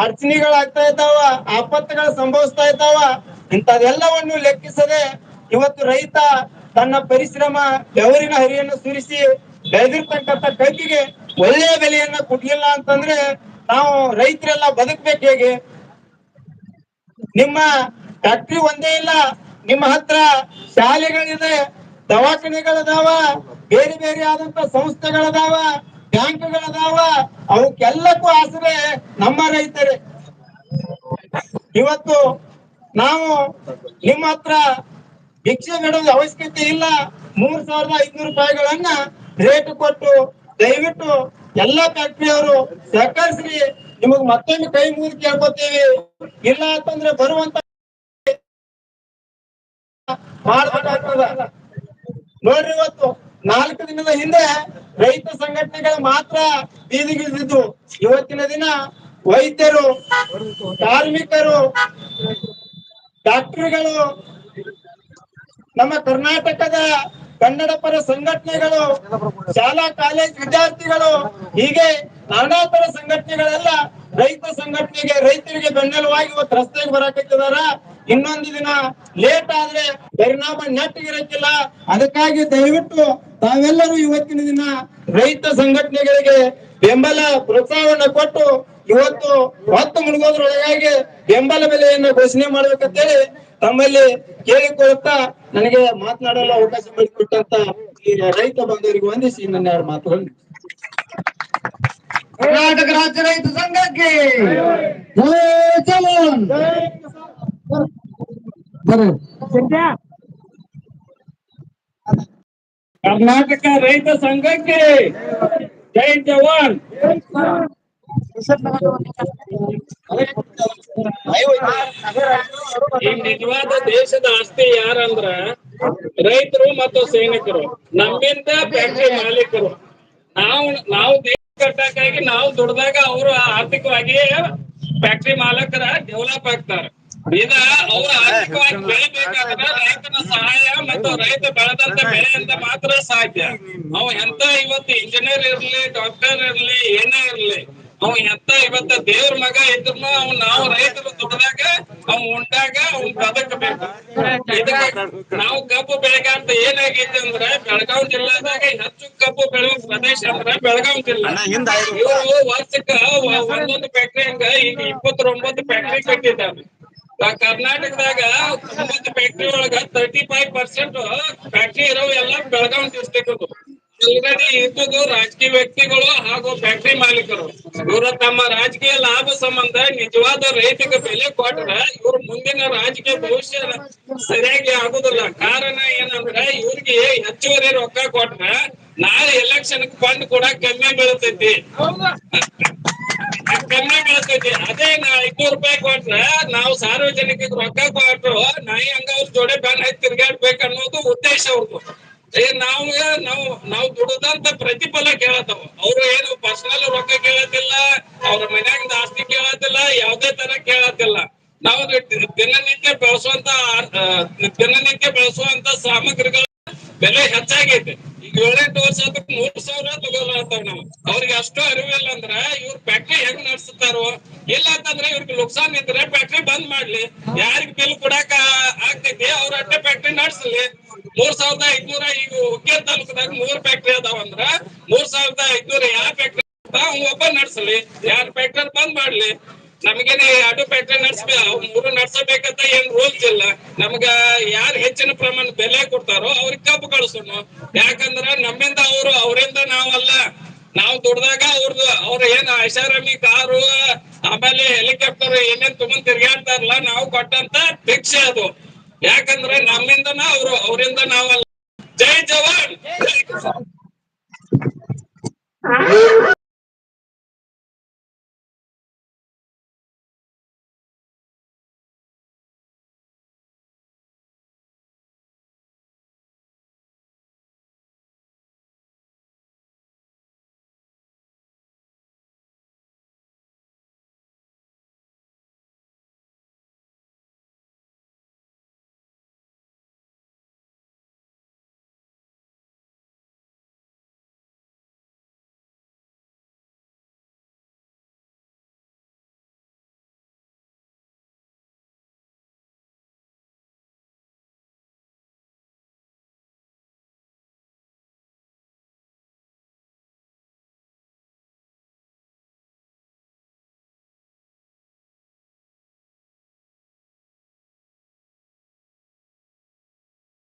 ಅಡಚಣೆಗಳಾಗ್ತಾ ಇದ್ದಾವ, ಆಪತ್ತುಗಳು ಸಂಭವಿಸ್ತಾ ಇದ್ದಾವ. ಇಂಥದೆಲ್ಲವನ್ನು ಲೆಕ್ಕಿಸದೆ ಇವತ್ತು ರೈತ ತನ್ನ ಪರಿಶ್ರಮ ಬೆವರಿನ ಹರಿಯನ್ನು ಸುರಿಸಿ ಬೆಳೆದಿರ್ತಕ್ಕಂಥ ಕಬ್ಬಿಗೆ ಒಳ್ಳೆಯ ಬೆಲೆಯನ್ನ ಕೊಡ್ಲಿಲ್ಲ ಅಂತಂದ್ರೆ ನಾವು ರೈತರೆಲ್ಲ ಬದುಕ್ಬೇಕು ಹೇಗೆ? ನಿಮ್ಮ ಫ್ಯಾಕ್ಟ್ರಿ ಒಂದೇ ಇಲ್ಲ, ನಿಮ್ಮ ಹತ್ರ ಶಾಲೆಗಳಿದೆ ದವಾಖಾನೆಗಳದಾವ ಬೇರೆ ಬೇರೆ ಆದಂತ ಸಂಸ್ಥೆಗಳದಾವ ಬ್ಯಾಂಕ್ಗಳದಾವ ಅವಕ್ಕೆಲ್ಲಕ್ಕೂ ಆಸರೆ ನಮ್ಮ ರೈತರೇ. ಇವತ್ತು ನಾವು ನಿಮ್ಮ ಹತ್ರ ಭಿಕ್ಷೆ ಬಿಡೋದು ಅವಶ್ಯಕತೆ ಇಲ್ಲ, ಮೂರ್ ಸಾವಿರದ ಐದ್ನೂರು ರೂಪಾಯಿಗಳನ್ನ ರೇಟ್ ಕೊಟ್ಟು ದಯವಿಟ್ಟು ಎಲ್ಲಾ ಫ್ಯಾಕ್ಟರಿಯವರು ಸಹಕರಿಸಿ ನಿಮಗ್ ಮತ್ತೊಮ್ಮೆ ಕೈ ಮುಗಿದು ಕೇಳ್ಕೊತೀವಿ. ಇಲ್ಲ ಅಂತಂದ್ರೆ ಬರುವಂತ ಮಾಡ್ಬೇಕಾಗ್ತದ. ನೋಡ್ರಿ ಇವತ್ತು ನಾಲ್ಕು ದಿನದ ಹಿಂದೆ ರೈತ ಸಂಘಟನೆಗಳು ಮಾತ್ರ ಬೀದಿಗಿಳಿದಿದ್ದು. ಇವತ್ತಿನ ದಿನ ವೈದ್ಯರು, ಕಾರ್ಮಿಕರು, ಡಾಕ್ಟರ್ಗಳು ನಮ್ಮ ಕರ್ನಾಟಕದ ಕನ್ನಡ ಪರ ಸಂಘಟನೆಗಳು, ಶಾಲಾ, ಕಾಲೇಜ್ ವಿದ್ಯಾರ್ಥಿಗಳು, ಹೀಗೆ ನಾನಾ ತರ ಸಂಘಟನೆಗಳೆಲ್ಲ ರೈತ ಸಂಘಟನೆಗೆ, ರೈತರಿಗೆ ಬೆನ್ನೆಲುವಾಗಿ ಇವತ್ತು ರಸ್ತೆಗೆ ಬರಾಕತ್ತಿದಾರ. ಇನ್ನೊಂದು ದಿನ ಲೇಟ್ ಆದ್ರೆ ಪರಿಣಾಮ ನೆಟ್ಟಿಗಿರಕ್ಕಿಲ್ಲ ಅದಕ್ಕಾಗಿ ದಯವಿಟ್ಟು ತಾವೆಲ್ಲರೂ ಇವತ್ತಿನ ದಿನ ರೈತ ಸಂಘಟನೆಗಳಿಗೆ ಬೆಂಬಲ, ಪ್ರೋತ್ಸಾಹವನ್ನು ಕೊಟ್ಟು ಇವತ್ತು ಹೊತ್ತು ಮುಳುಗೋದ್ರೊಳಗಾಗಿ ಬೆಂಬಲ ಬೆಲೆಯನ್ನು ಘೋಷಣೆ ಮಾಡ್ಬೇಕಂತೇಳಿ ತಮ್ಮಲ್ಲಿ ಕೇಳಿಕೊಳ್ಳುತ್ತಾ ನನಗೆ ಮಾತನಾಡಲು ಅವಕಾಶ ಮಾಡಿಕೊಟ್ಟಂತ ರೈತ ಬಾಂಧವರಿಗೆ ವಂದಿಸಿ ನನ್ನ ಎರಡು ಮಾತುಗಳನ್ನು. ಕರ್ನಾಟಕ ರಾಜ್ಯ ರೈತ ಸಂಘಕ್ಕೆ ಕರ್ನಾಟಕ ರೈತ ಸಂಘಕ್ಕೆ ಜೈ ಜವಾನ್. ಈ ನಿಜವಾದ ದೇಶದ ಆಸ್ತಿ ಯಾರಂದ್ರ ರೈತರು ಮತ್ತು ಸೈನಿಕರು. ನಮ್ಮಿಂದ ಫ್ಯಾಕ್ಟರಿ ಮಾಲೀಕರು. ನಾವು ನಾವು ದೇಶ ಕಟ್ಟಕ್ಕಾಗಿ, ನಾವು ದುಡ್ದಾಗ ಅವರು ಆರ್ಥಿಕವಾಗಿ ಫ್ಯಾಕ್ಟರಿ ಮಾಲೀಕರ ಡೆವಲಪ್ ಆಗ್ತಾರ. ಇದ ಅವ್ರ ಆರ್ಥಿಕವಾಗಿ ಬೆಳಿಬೇಕಾದ್ರೆ ರೈತನ ಸಹಾಯ ಮತ್ತು ರೈತ ಬೆಳೆದಂತ ಬೆಳೆಯಿಂದ ಮಾತ್ರ ಸಾಧ್ಯ. ಅವ ಎಂತ ಇವತ್ತು ಇಂಜಿನಿಯರ್ ಇರ್ಲಿ ಡಾಕ್ಟರ್ ಇರ್ಲಿ, ಏನೇ ಇರ್ಲಿ. ಅವ ಎತ್ತ ಇವತ್ತ ದೇವ್ರ ಮಗ ಇದ್ರು ಅವ್ ನಾವು ರೈತರು ದುಡ್ದಾಗ ಅವ್ ಉಂಡಾಗ ಅವ್ನ್ ಕದಕ ಇದಕ್ಕೆ ನಾವು ಕಬ್ಬು ಬೆಳೆಗಾಂತ ಏನಾಗೈತೆ ಅಂದ್ರೆ ಬೆಳಗಾವಿ ಜಿಲ್ಲಾದಾಗ ಹೆಚ್ಚು ಕಬ್ಬು ಬೆಳೆಯುವ ಪ್ರದೇಶ ಅಂದ್ರೆ ಬೆಳಗಾವಿ ಜಿಲ್ಲಾ. ಇವರು ವರ್ಷಕ್ಕ ಒಂದೊಂದು ಫ್ಯಾಕ್ಟ್ರಿ ಹಂಗ ಈಗ ಇಪ್ಪತ್ತೊಂಬತ್ತು ಫ್ಯಾಕ್ಟ್ರಿ ಕಟ್ಟಿದ್ದಾರೆ. ಕರ್ನಾಟಕದಾಗ ಒಂಬತ್ತು ಫ್ಯಾಕ್ಟ್ರಿ ಒಳಗ ತರ್ಟಿ ಫೈವ್ ಪರ್ಸೆಂಟ್ ಫ್ಯಾಕ್ಟ್ರಿ ಇರೋ ಎಲ್ಲ ಬೆಳಗಾವಿ ಡಿಸ್ಟಿಕ್ ಇದ್ದುದು ರಾಜಕೀಯ ವ್ಯಕ್ತಿಗಳು ಹಾಗೂ ಫ್ಯಾಕ್ಟ್ರಿ ಮಾಲೀಕರು. ಇವರ ತಮ್ಮ ರಾಜಕೀಯ ಲಾಭ ಸಂಬಂಧ ನಿಜವಾದ ರೈತಿಕ ಬೆಲೆ ಕೊಟ್ರ ಇವ್ರ ಮುಂದಿನ ರಾಜಕೀಯ ಭವಿಷ್ಯ ಸರಿಯಾಗಿ ಆಗುದಿಲ್ಲ. ಕಾರಣ ಏನಂದ್ರೆ ಇವ್ರಿಗೆ ಹೆಚ್ಚುವರಿ ರೊಕ್ಕ ಕೊಟ್ರ ನಾಳೆ ಎಲೆಕ್ಷನ್ ಫಂಡ್ ಕೂಡ ಕಮ್ಮಿ ಬೀಳ್ತೈತಿ. ಕಮ್ಮಿ ಬೀಳ್ತೈತಿ. ಅದೇ ನಾ ಐದ್ನೂರು ರೂಪಾಯಿ ಕೊಟ್ರ ನಾವು ಸಾರ್ವಜನಿಕ ರೊಕ್ಕ ಕೊಟ್ರು ನಾಯಿ ಹಂಗ ಅವ್ರ ಜೋಡಿ ಬ್ಯಾನ್ ಹಾಕಿ ತಿರ್ಗಾಡ್ಬೇಕು ಅನ್ನೋದು ಉದ್ದೇಶ ಅವ್ರದ್ದು ಏ, ನಾವು ನಾವು, ನಾವ್ ದುಡುದಂತ ಪ್ರತಿಫಲ ಕೇಳತ್ತವ. ಅವ್ರು ಏನು ಪರ್ಸನಲ್ ರೊಕ್ಕ ಕೇಳತ್ತಿಲ್ಲ, ಅವ್ರ ಮನ್ಯಾಗಿಂದ ಆಸ್ತಿ ಕೇಳತ್ತಿಲ್ಲ, ಯಾವ್ದೇ ತರ ಕೇಳತ್ತಿಲ್ಲ. ನಾವು ದಿನನಿತ್ಯ ಬೆಳೆಸುವಂತ ದಿನನಿತ್ಯ ಬೆಳೆಸುವಂತ ಸಾಮಗ್ರಿಗಳ ಬೆಲೆ ಹೆಚ್ಚಾಗೈತೆ. ಏಳೆಂಟು ವರ್ಷ ಆದ್ರೆ ಮೂರ್ ಸಾವಿರ ತಗೋಲಾಗ್ತಾವ ನಾವು. ಅವ್ರಿಗೆ ಅಷ್ಟು ಅರಿವಿಲ್ಲ ಅಂದ್ರ ಇವ್ರ ಫ್ಯಾಕ್ಟ್ರಿ ಹೆಂಗ್ ನಡೆಸ್ತಾರೋ ಇಲ್ಲ ಅಂತಂದ್ರೆ ಇವ್ರಿಗೆ ನುಕ್ಸಾನ್ ಇದ್ರೆ ಫ್ಯಾಕ್ಟ್ರಿ ಬಂದ್ ಮಾಡ್ಲಿ. ಯಾರಿಗ ಬಿಲ್ ಕೊಡಾಕ ಆಗ್ತೈತಿ, ಅವ್ರ ಅಟ್ಟೆ ಫ್ಯಾಕ್ಟ್ರಿ ನಡೆಸ್ಲಿ. ಮೂರ್ ಸಾವಿರದ ಐದ್ನೂರ ಈಗ ಹುಕ್ಕೇರ್ ತಾಲೂಕದಾಗ ಮೂರ್ ಫ್ಯಾಕ್ಟ್ರಿ ಅದಾವ ಅಂದ್ರ, ಮೂರ್ ಸಾವಿರದ ಐದ್ನೂರ ಯಾವ ಫ್ಯಾಕ್ಟ್ರಿ ಒಬ್ಬ ನಡ್ಸಲಿ. ಯಾರ ಫ್ಯಾಕ್ಟ್ರಿ ಬಂದ್ ಮಾಡ್ಲಿ. ನಮಗೇನೆ ಎರಡು ಫ್ಯಾಕ್ಟ್ರಿ ನಡ್ಸ್ಬೇ ಮೂರು ನಡ್ಸಬೇಕಂತ ಏನ್ ರೂಲ್ಸ್ ಇಲ್ಲ. ನಮ್ಗ ಯಾರು ಹೆಚ್ಚಿನ ಪ್ರಮಾಣ ಬೆಲೆ ಕೊಡ್ತಾರೋ ಅವ್ರಿಗೆ ಕಬ್ಬು ಕಳ್ಸೋಣ. ಯಾಕಂದ್ರ ನಮ್ಮಿಂದ ಅವ್ರು, ಅವರಿಂದ ನಾವಲ್ಲ. ನಾವು ದುಡ್ದಾಗ ಅವ್ರದ್ದು ಅವ್ರ ಏನ್ ಐಷಾರಾಮಿ ಕಾರು, ಆಮೇಲೆ ಹೆಲಿಕಾಪ್ಟರ್ ಏನೇನ್ ತುಂಬ ತಿರ್ಗಾಡ್ತಾರಲ್ಲ ನಾವು ಕೊಟ್ಟಂತ ಭಿಕ್ಷೆ ಅದು. ಯಾಕಂದ್ರೆ ನಮ್ಮಿಂದನ ಅವ್ರು, ಅವರಿಂದ ನಾವಲ್ಲ. ಜೈ ಜವಾನ್!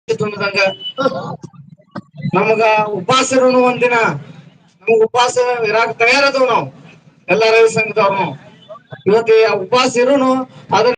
ತುಂಬಿದಂಗ. ನಮಗ ಉಪವಾಸ ಇರೋನು ಒಂದಿನ, ನಮಗ ಉಪವಾಸ ಇರಾಕ ತಯಾರದವ್ ನಾವು. ಎಲ್ಲ ರೈತ ಸಂಘದವ್ರು ಇವತ್ತು ಉಪವಾಸ ಇರೋನು ಅದನ್ನ